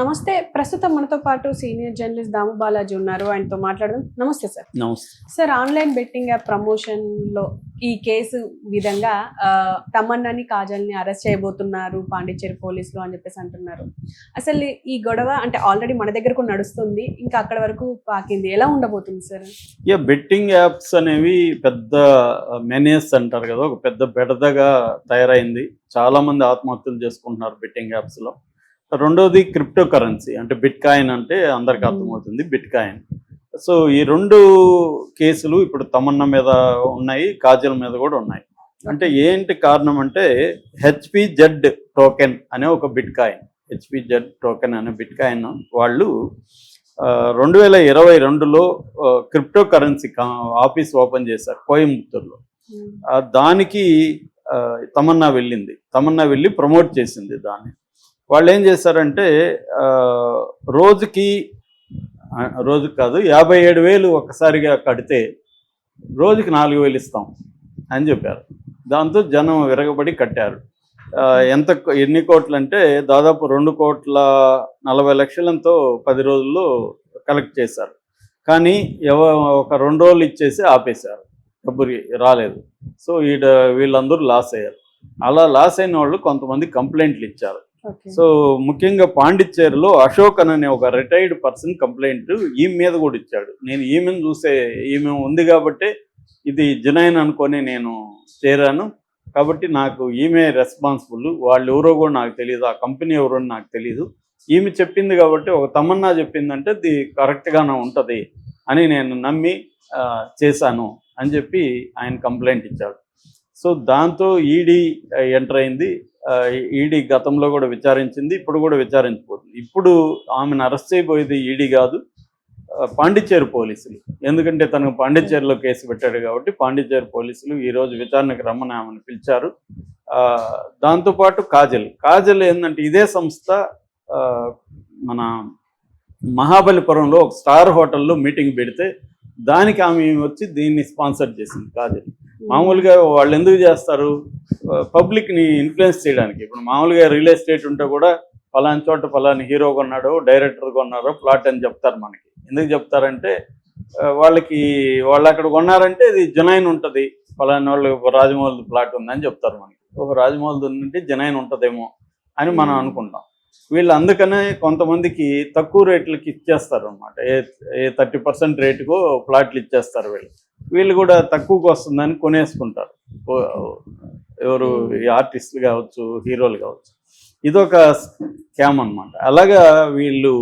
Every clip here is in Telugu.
నమస్తే. ప్రస్తుతం మనతో పాటు సీనియర్ జర్నలిస్ట్ దాము బాలాజీ ఉన్నారు. ఆయనతో మాట్లాడదాం. నమస్తే సార్. నమస్తే. సార్ ఆన్లైన్ బెట్టింగ్ యాప్ ప్రమోషన్లో ఈ కేసు విధంగా తమన్నాని కాజల్ని అరెస్ట్ చేయబోతున్నారు. పాండిచ్చేరి పోలీసులు అని చెప్పేసి అంటున్నారు. అసలు ఈ గొడవ అంటే ఆల్రెడీ మన దగ్గరకు నడుస్తుంది. ఇంకా అక్కడ వరకు పాకింది. ఎలా ఉండబోతుంది సార్? ఇక బెట్టింగ్ యాప్స్ అనేవి పెద్ద మెనేస్ అంటారు కదా. ఒక పెద్ద బెడదగా తయారైంది. చాలా మంది ఆత్మహత్యలు చేసుకుంటున్నారు బెట్టింగ్ యాప్స్లో రెండోది క్రిప్టో కరెన్సీ అంటే బిట్ కాయిన్ అంటే అందరికి. అర్థమవుతుంది బిట్ కాయిన్ సో ఈ రెండు కేసులు ఇప్పుడు తమన్నా మీద ఉన్నాయి కాజల్ మీద కూడా ఉన్నాయి. అంటే ఏంటి కారణం అంటే హెచ్పి జెడ్ టోకెన్ అనే ఒక bitcoin HP Z token అనే బిట్ కాయిన్ వాళ్ళు రెండు వేల ఇరవై రెండులో క్రిప్టో కరెన్సీ ఆఫీస్ ఓపెన్ చేశారు కోయంబత్తూరులో. దానికి తమన్నా వెళ్ళింది. తమన్నా వెళ్ళి ప్రమోట్ చేసింది దాన్ని. వాళ్ళు ఏం చేశారంటే రోజుకి రోజు రోజుకి కాదు యాభై ఏడు వేలు ఒక్కసారిగా కడితే రోజుకి నాలుగు వేలు ఇస్తాం అని చెప్పారు. దాంతో జనం విరగబడి కట్టారు. ఎంత ఎన్ని కోట్లు అంటే దాదాపు రెండు కోట్ల నలభై లక్షలంతో పది రోజుల్లో కలెక్ట్ చేశారు. కానీ ఎవ ఒక రెండు రోజులు ఇచ్చేసి ఆపేశారు. డబ్బు రాలేదు. సో ఈడ వీళ్ళందరూ లాస్ అయ్యారు. అలా లాస్ అయిన వాళ్ళు కొంతమంది కంప్లైంట్లు ఇచ్చారు. సో ముఖ్యంగా పాండిచ్చేరిలో అశోక్ అనే ఒక రిటైర్డ్ పర్సన్ కంప్లైంట్ ఈమె మీద కూడా ఇచ్చాడు. నేను ఈమెను చూసే ఈమె ఉంది కాబట్టి ఇది జునైన్ అనుకొని నేను చేరాను. కాబట్టి నాకు ఈమె రెస్పాన్సిబుల్ వాళ్ళు ఎవరో కూడా నాకు తెలియదు ఆ కంపెనీ ఎవరో నాకు తెలియదు ఈమె చెప్పింది కాబట్టి ఒక తమన్నా చెప్పిందంటే ఇది కరెక్ట్గానే ఉంటుంది అని నేను నమ్మి చేశాను అని చెప్పి ఆయన కంప్లైంట్ ఇచ్చాడు. సో దాంతో ఈడీ ఎంటర్ అయింది. ఈడీ గతంలో కూడా విచారించింది ఇప్పుడు కూడా విచారించబోతుంది. ఇప్పుడు ఆమెను అరెస్ట్ చేయబోయేది ఈడీ కాదు పాండిచ్చేరి పోలీసులు. ఎందుకంటే తనకు పాండిచ్చేరిలో కేసు పెట్టాడు కాబట్టి పాండిచ్చేరి పోలీసులు ఈరోజు విచారణకు రమ్మని ఆమెను పిలిచారు. దాంతోపాటు కాజల్. కాజల్ ఏంటంటే ఇదే సంస్థ మన మహాబలిపురంలో ఒక స్టార్ హోటల్లో మీటింగ్ పెడితే దానికి ఆమె వచ్చి దీన్ని స్పాన్సర్ చేసింది కాజల్. మామూలుగా వాళ్ళు ఎందుకు చేస్తారు? పబ్లిక్ని ఇన్ఫ్లుయెన్స్ చేయడానికి. ఇప్పుడు మామూలుగా రియల్ ఎస్టేట్ ఉంటే కూడా ఫలాని చోట ఫలాని హీరో కొన్నాడో డైరెక్టర్ కొన్నారో ప్లాట్ అని చెప్తారు మనకి. ఎందుకు చెప్తారంటే వాళ్ళకి వాళ్ళు అక్కడ కొన్నారంటే ఇది జనైన్ ఉంటుంది. ఫలాని వాళ్ళు రాజమౌళి ప్లాట్ ఉందని చెప్తారు మనకి. ఒక రాజమౌళి ఉందంటే జనైన్ ఉంటుందేమో అని మనం. అనుకుంటాం. వీళ్ళు అందుకనే కొంతమందికి తక్కువ రేట్లకి ఇచ్చేస్తారు అనమాట ఏ ఏ థర్టీ పర్సెంట్ రేటుకో ప్లాట్లు ఇచ్చేస్తారు వీళ్ళు. వీళ్ళు కూడా తక్కువకు వస్తుందని కొనేసుకుంటారు. ఎవరు ఈ ఆర్టిస్టులు కావచ్చు హీరోలు కావచ్చు. ఇదొక స్కామ్ అనమాట అలాగా వీళ్ళు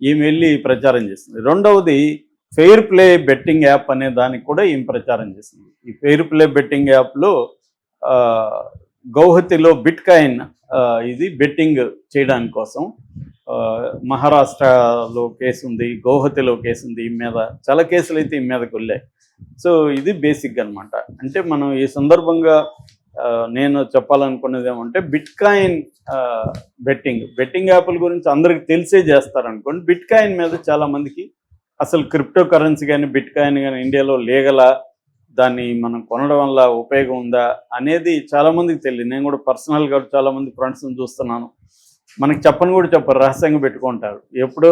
ఈమె వెళ్ళి ప్రచారం చేస్తుంది రెండవది ఫెయిర్ ప్లే బెట్టింగ్ యాప్ అనే దానికి కూడా ఈమె ప్రచారం చేసింది. ఈ ఫెయిర్ ప్లే బెట్టింగ్ యాప్లో గౌహతిలో బిట్ కాయిన్ ఇది బెట్టింగ్ చేయడానికి కోసం మహారాష్ట్రలో కేసు ఉంది గౌహతిలో కేసు ఉంది ఈ మీద చాలా కేసులు అయితే ఈ మీదకి వెళ్ళాయి సో ఇది బేసిక్ అన్నమాట. అంటే మనం ఈ సందర్భంగా ఆ, నేను చెప్పాలనుకున్నది ఏమంటే బిట్ కాయిన్ బెట్టింగ్ బెట్టింగ్ యాప్ల గురించి అందరికి తెలిసే చేస్తారనుకోండి బిట్ కాయిన్ మీద చాలా మందికి అసలు క్రిప్టో కరెన్సీ కానీ బిట్ కాయిన్ కానీ ఇండియాలో లేగలా దాన్ని మనం కొనడం వల్ల ఉపయోగం ఉందా అనేది చాలా మందికి తెలియదు. నేను కూడా పర్సనల్గా చాలా మంది ఫ్రెండ్స్ని చూస్తున్నాను. మనకి చెప్పని కూడా చెప్పరు రహస్యంగా పెట్టుకుంటారు. ఎప్పుడూ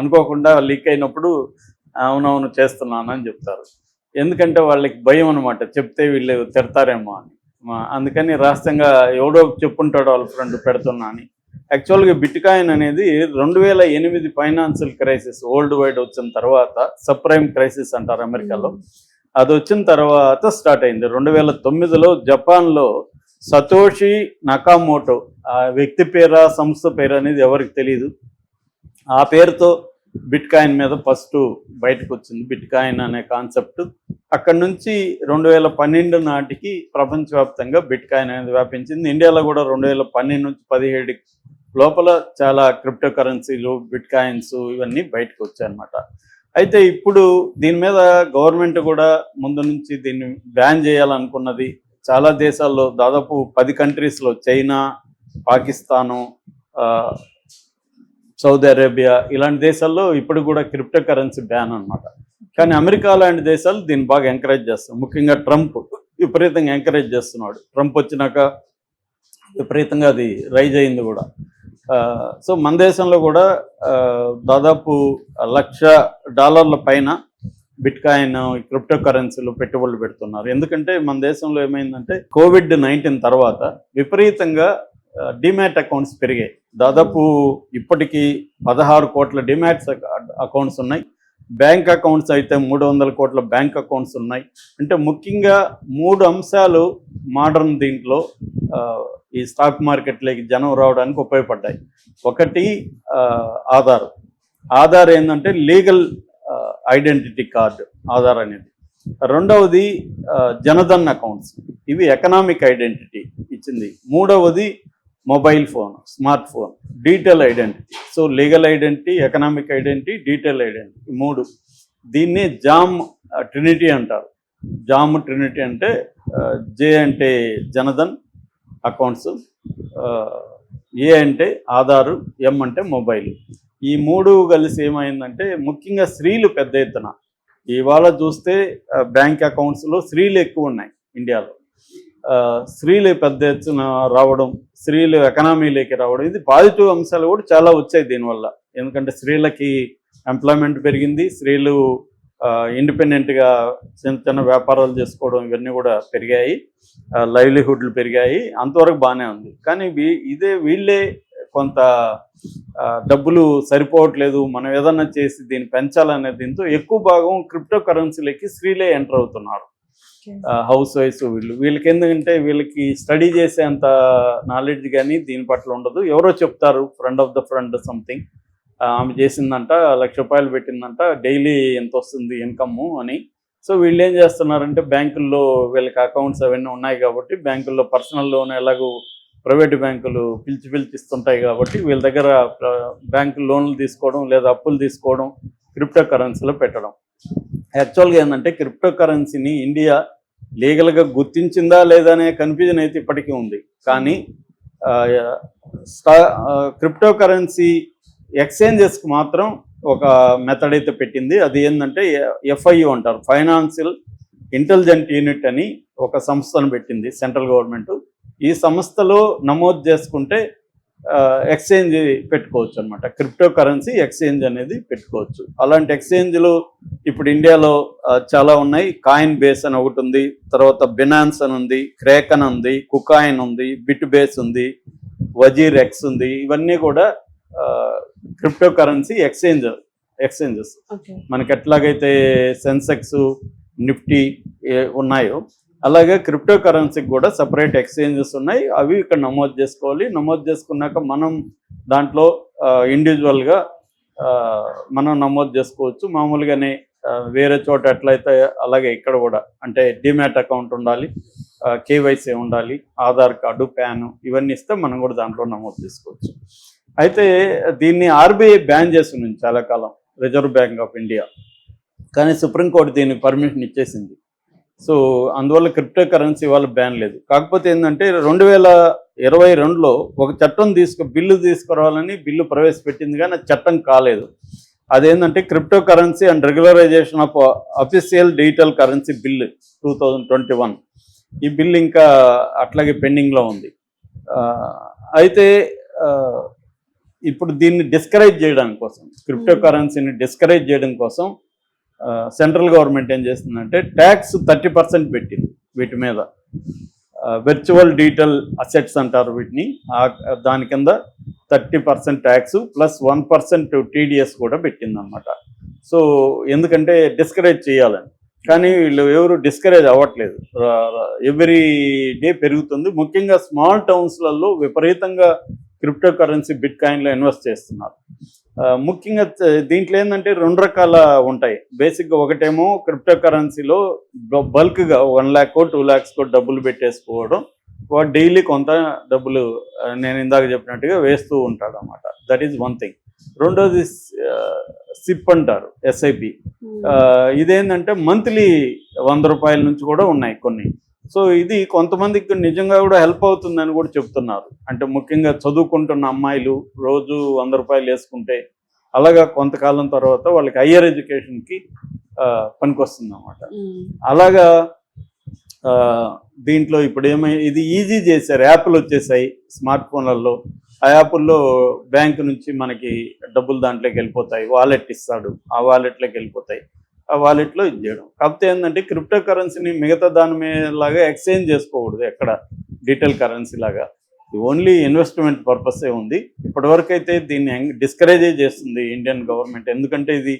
అనుకోకుండా లీక్ అయినప్పుడు అవునవును చేస్తున్నాను అని చెప్తారు. ఎందుకంటే వాళ్ళకి భయం అనమాట చెప్తే వీళ్ళు తిడతారేమో అని. అందుకని రహస్యంగా ఎవడో చెప్పుంటాడు వాళ్ళ ఫ్రెండ్ పెడుతున్నా అని. యాక్చువల్గా బిట్కాయిన్ అనేది రెండు వేల ఎనిమిది ఫైనాన్షియల్ క్రైసిస్ వరల్డ్ వైడ్ వచ్చిన తర్వాత సప్రైమ్ క్రైసిస్ అంటారు అమెరికాలో. అది వచ్చిన తర్వాత స్టార్ట్ అయింది. రెండు వేల తొమ్మిదిలో జపాన్లో సతోషి నకామోటో ఆ వ్యక్తి పేరా సంస్థ పేరు అనేది ఎవరికి తెలియదు ఆ పేరుతో బిట్ కాయిన్ మీద ఫస్ట్ బయటకు వచ్చింది బిట్ కాయిన్ అనే కాన్సెప్ట్. అక్కడ నుంచి రెండు వేల పన్నెండు నాటికి ప్రపంచవ్యాప్తంగా బిట్ కాయిన్ అనేది వ్యాపించింది. ఇండియాలో కూడా రెండు వేల పన్నెండు నుంచి పదిహేడు లోపల చాలా క్రిప్టో కరెన్సీలు బిట్ కాయిన్స్ ఇవన్నీ బయటకు వచ్చాయన్నమాట అయితే ఇప్పుడు దీని మీద గవర్నమెంట్ కూడా ముందు నుంచి దీన్ని బ్యాన్ చేయాలనుకున్నది చాలా దేశాల్లో దాదాపు పది కంట్రీస్లో చైనా పాకిస్తాను సౌదీ అరేబియా ఇలాంటి దేశాల్లో ఇప్పుడు కూడా క్రిప్టో కరెన్సీ బ్యాన్ అన్నమాట. కానీ అమెరికా లాంటి దేశాలు దీన్ని బాగా ఎంకరేజ్ చేస్తాం ముఖ్యంగా ట్రంప్ విపరీతంగా ఎంకరేజ్ చేస్తున్నాడు. ట్రంప్ వచ్చినాక విపరీతంగా అది రైజ్ అయింది కూడా. సో మన దేశంలో కూడా దాదాపు లక్ష డాలర్ల పైన బిట్ కాయిన్ క్రిప్టో కరెన్సీలు పెట్టుబడులు పెడుతున్నారు. ఎందుకంటే మన దేశంలో ఏమైందంటే కోవిడ్ నైన్టీన్ తర్వాత విపరీతంగా డిమాట్ అకౌంట్స్ పెరిగాయి. దాదాపు ఇప్పటికీ పదహారు కోట్ల డిమాట్స్ అకౌంట్స్ ఉన్నాయి. బ్యాంక్ అకౌంట్స్ అయితే మూడు వందల కోట్ల బ్యాంక్ అకౌంట్స్ ఉన్నాయి. అంటే ముఖ్యంగా మూడు అంశాలు మోడర్న్ దీంట్లో ఈ స్టాక్ మార్కెట్లోకి జనం రావడానికి ఉపయోగపడ్డాయి. ఒకటి ఆధార్. ఆధార్ ఏంటంటే లీగల్ ఐడెంటిటీ కార్డు ఆధార్ అనేది. రెండవది జనధన్ అకౌంట్స్. ఇవి ఎకనామిక్ ఐడెంటిటీ ఇచ్చింది. మూడవది mobile phone smart phone detail identity so legal identity economic identity detail identity మూడు. దీన్ని జామ్ ట్రినిటీ అంటారు. జామ్ ట్రినిటీ అంటే జే అంటే జనధన్ అకౌంట్స్ ఏ అంటే ఆధారు ఎం అంటే మొబైల్. ఈ మూడు కలిసి ఏమైందంటే ముఖ్యంగా స్త్రీలు పెద్ద ఎత్తున. ఇవాళ చూస్తే బ్యాంక్ అకౌంట్స్లో స్త్రీలు ఎక్కువ ఉన్నాయి ఇండియాలో. స్త్రీలు పెద్ద ఎత్తున రావడం స్త్రీలు ఎకనామీలోకి రావడం ఇది పాజిటివ్ అంశాలు కూడా చాలా వచ్చాయి దీనివల్ల. ఎందుకంటే స్త్రీలకి ఎంప్లాయ్మెంట్ పెరిగింది స్త్రీలు ఇండిపెండెంట్గా చిన్న చిన్న వ్యాపారాలు చేసుకోవడం ఇవన్నీ కూడా పెరిగాయి లైవ్లీహుడ్లు పెరిగాయి అంతవరకు బాగానే ఉంది. కానీ వీ- ఇదే వీళ్ళే కొంత డబ్బులు సరిపోవట్లేదు మనం ఏదన్నా చేసి దీన్ని పెంచాలనే దీంతో ఎక్కువ భాగం క్రిప్టో కరెన్సీలకి స్త్రీలే ఎంటర్ అవుతున్నారు. హౌస్ వైఫ్స్ వీళ్ళు. వీళ్ళకి ఎందుకంటే వీళ్ళకి స్టడీ చేసేంత నాలెడ్జ్ కానీ దీని పట్ల ఉండదు. ఎవరో చెప్తారు friend of the friend something ఆమె చేసిందంట లక్ష రూపాయలు పెట్టిందంట డైలీ ఎంత వస్తుంది ఇన్కమ్ అని. సో వీళ్ళు ఏం చేస్తున్నారంటే బ్యాంకుల్లో వీళ్ళకి అకౌంట్స్ అవన్నీ ఉన్నాయి కాబట్టి బ్యాంకుల్లో పర్సనల్ లోన్ ఎలాగో ప్రైవేట్ బ్యాంకులు పిలిచి పిలిచిస్తుంటాయి కాబట్టి వీళ్ళ దగ్గర బ్యాంకు లోన్లు తీసుకోవడం లేదా అప్పులు తీసుకోవడం క్రిప్టో కరెన్సీలో పెట్టడం. యాక్చువల్గా ఏంటంటే క్రిప్టో కరెన్సీని ఇండియా లీగల్గా గుర్తించిందా లేదా అనే కన్ఫ్యూజన్ అయితే ఇప్పటికీ ఉంది. కానీ క్రిప్టో కరెన్సీ ఎక్స్చేంజెస్కి మాత్రం ఒక మెథడ్ అయితే పెట్టింది. అది ఏంటంటే ఎఫ్ఐయు అంటారు. ఫైనాన్షియల్ ఇంటెలిజెంట్ యూనిట్ అని ఒక సంస్థను పెట్టింది సెంట్రల్ గవర్నమెంట్ ఈ సంస్థలో నమోదు చేసుకుంటే ఎక్స్చేంజ్ పెట్టుకోవచ్చు అనమాట క్రిప్టో కరెన్సీ ఎక్స్చేంజ్ అనేది పెట్టుకోవచ్చు. అలాంటి ఎక్స్చేంజ్లు ఇప్పుడు ఇండియాలో చాలా ఉన్నాయి. కాయిన్ బేస్ అని ఒకటి ఉంది. తర్వాత బినాన్స్ అని ఉంది. క్రేక్ అని ఉంది. కుకాయిన్ ఉంది. బిట్ బేస్ ఉంది. వజీర్ ఎక్స్ ఉంది. ఇవన్నీ కూడా క్రిప్టో కరెన్సీ ఎక్స్చేంజ్ ఎక్స్చేంజెస్ మనకి ఎట్లాగైతే సెన్సెక్స్ నిఫ్టీ ఉన్నాయో అలాగే క్రిప్టో కరెన్సీకి కూడా సపరేట్ ఎక్స్చేంజెస్ ఉన్నాయి. అవి ఇక్కడ నమోదు చేసుకోవాలి. నమోదు చేసుకున్నాక మనం దాంట్లో ఇండివిజువల్గా మనం నమోదు చేసుకోవచ్చు. మామూలుగానే వేరే చోట ఎట్లయితే అలాగే ఇక్కడ కూడా అంటే డిమాట్ అకౌంట్ ఉండాలి కేవైసీ ఉండాలి ఆధార్ కార్డు ప్యాన్ ఇవన్నీ ఇస్తే మనం కూడా దాంట్లో నమోదు చేసుకోవచ్చు. అయితే దీన్ని ఆర్బీఐ బ్యాన్ చేసి చాలా కాలం రిజర్వ్ బ్యాంక్ ఆఫ్ ఇండియా కానీ సుప్రీంకోర్టు దీనికి పర్మిషన్ ఇచ్చేసింది. సో అందువల్ల క్రిప్టో కరెన్సీ వాళ్ళ బ్యాన్ లేదు. కాకపోతే ఏంటంటే రెండు వేల ఇరవై రెండులో ఒక చట్టం తీసుకు బిల్లు తీసుకురావాలని బిల్లు ప్రవేశపెట్టింది కానీ చట్టం కాలేదు. అదేంటంటే crypto currency and regularisation of official digital currency bill two thousand twenty one. ఈ బిల్ ఇంకా అట్లాగే పెండింగ్లో ఉంది. అయితే ఇప్పుడు దీన్ని డిస్కరేజ్ చేయడం కోసం క్రిప్టో కరెన్సీని డిస్కరేజ్ చేయడం కోసం సెంట్రల్ గవర్నమెంట్ ఏం చేస్తుందంటే ట్యాక్స్ థర్టీ పర్సెంట్ పెట్టింది వీటి మీద. వెర్చువల్ డిజిటల్ అసెట్స్ అంటారు వీటిని. దాని కింద thirty percent tax plus one percent TDS కూడా పెట్టింది అనమాట సో ఎందుకంటే డిస్కరేజ్ చేయాలని. కానీ వీళ్ళు ఎవరు డిస్కరేజ్ అవ్వట్లేదు. ఎవ్రీ డే పెరుగుతుంది. ముఖ్యంగా స్మాల్ టౌన్స్లలో విపరీతంగా క్రిప్టో కరెన్సీ బిట్ కాయిన్లో ఇన్వెస్ట్ చేస్తున్నారు. ముఖ్యంగా దీంట్లో ఏంటంటే రెండు రకాల ఉంటాయి. బేసిక్గా ఒకటేమో క్రిప్టో కరెన్సీలో బల్క్గా వన్ ల్యాక్ టూ ల్యాక్స్ కో డబ్బులు పెట్టేసుకోవడం. వాడు డైలీ కొంత డబ్బులు నేను ఇందాక చెప్పినట్టుగా వేస్తూ ఉంటాడు అనమాట దట్ ఈజ్ వన్ థింగ్ రెండోది సిప్ అంటారు ఎస్ఐపి ఇదేంటంటే మంత్లీ వంద రూపాయల నుంచి కూడా ఉన్నాయి కొన్ని. సో ఇది కొంతమందికి నిజంగా కూడా హెల్ప్ అవుతుందని కూడా చెప్తున్నారు. అంటే ముఖ్యంగా చదువుకుంటున్న అమ్మాయిలు రోజు వంద రూపాయలు వేసుకుంటే అలాగా కొంతకాలం తర్వాత వాళ్ళకి హయ్యర్ ఎడ్యుకేషన్కి పనికొస్తుంది అనమాట అలాగా దీంట్లో ఇప్పుడు ఏమై ఇది ఈజీ చేశారు. యాప్లు వచ్చేసాయి స్మార్ట్ ఫోన్లలో ఆ యాప్ల్లో బ్యాంక్ నుంచి మనకి డబ్బులు దాంట్లోకి వెళ్ళిపోతాయి. వాలెట్ ఇస్తాడు. ఆ వాలెట్లోకి వెళ్ళిపోతాయి. వాలెట్లో ఇది చేయడం. కాకపోతే ఏంటంటే క్రిప్టో కరెన్సీని మిగతా దాని మీద లాగా ఎక్స్చేంజ్ చేసుకోకూడదు ఎక్కడ. డీటెయిల్ కరెన్సీ లాగా. ఓన్లీ ఇన్వెస్ట్మెంట్ పర్పసే ఉంది. ఇప్పటివరకు అయితే దీన్ని డిస్కరేజే చేస్తుంది ఇండియన్ గవర్నమెంట్ ఎందుకంటే ఇది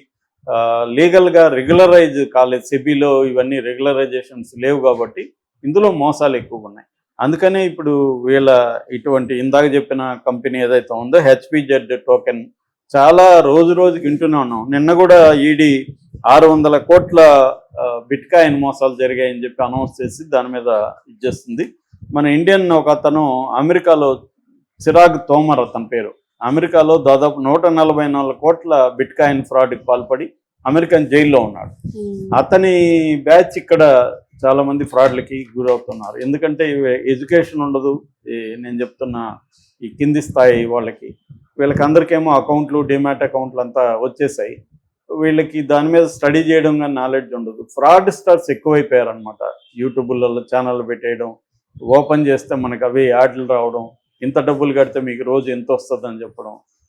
లీగల్గా రెగ్యులరైజ్ కాలేదు. సెబీలో ఇవన్నీ రెగ్యులరైజేషన్స్ లేవు కాబట్టి ఇందులో మోసాలు ఎక్కువ ఉన్నాయి. అందుకనే ఇప్పుడు వీళ్ళ ఇటువంటి ఇందాక చెప్పిన కంపెనీ ఏదైతే ఉందో హెచ్పిజెడ్ టోకెన్ చాలా రోజు రోజుకి వింటూనే ఉన్నాం. నిన్న కూడా ఈడీ ఆరు వందల కోట్ల బిట్ కాయిన్ మోసాలు జరిగాయని చెప్పి అనౌన్స్ చేసి దాని మీద ఇచ్చేస్తుంది. మన ఇండియన్ ఒక అతను అమెరికాలో చిరాగ్ తోమర్ అతని పేరు. అమెరికాలో దాదాపు నూట నలభై నాలుగు కోట్ల బిట్ కాయిన్ ఫ్రాడ్కి పాల్పడి అమెరికన్ జైల్లో ఉన్నాడు. ఉమ్, అతని బ్యాచ్ ఇక్కడ చాలా మంది ఫ్రాడ్లకి గురవుతున్నారు. ఎందుకంటే ఎడ్యుకేషన్ ఉండదు. నేను చెప్తున్న ఈ కింది స్థాయి వాళ్ళకి. వీళ్ళకి అందరికేమో అకౌంట్లు డిమాట్ అకౌంట్లు అంతా వచ్చేసాయి. వీళ్ళకి దాని మీద స్టడీ చేయడం కానీ నాలెడ్జ్ ఉండదు. ఫ్రాడ్ స్టార్స్ ఎక్కువైపోయారు అనమాట యూట్యూబ్లలో ఛానల్ పెట్టేయడం ఓపెన్ చేస్తే మనకు అవి యాడ్లు రావడం ఇంత డబ్బులు కడితే మీకు రోజు ఎంత వస్తుందని చెప్పడం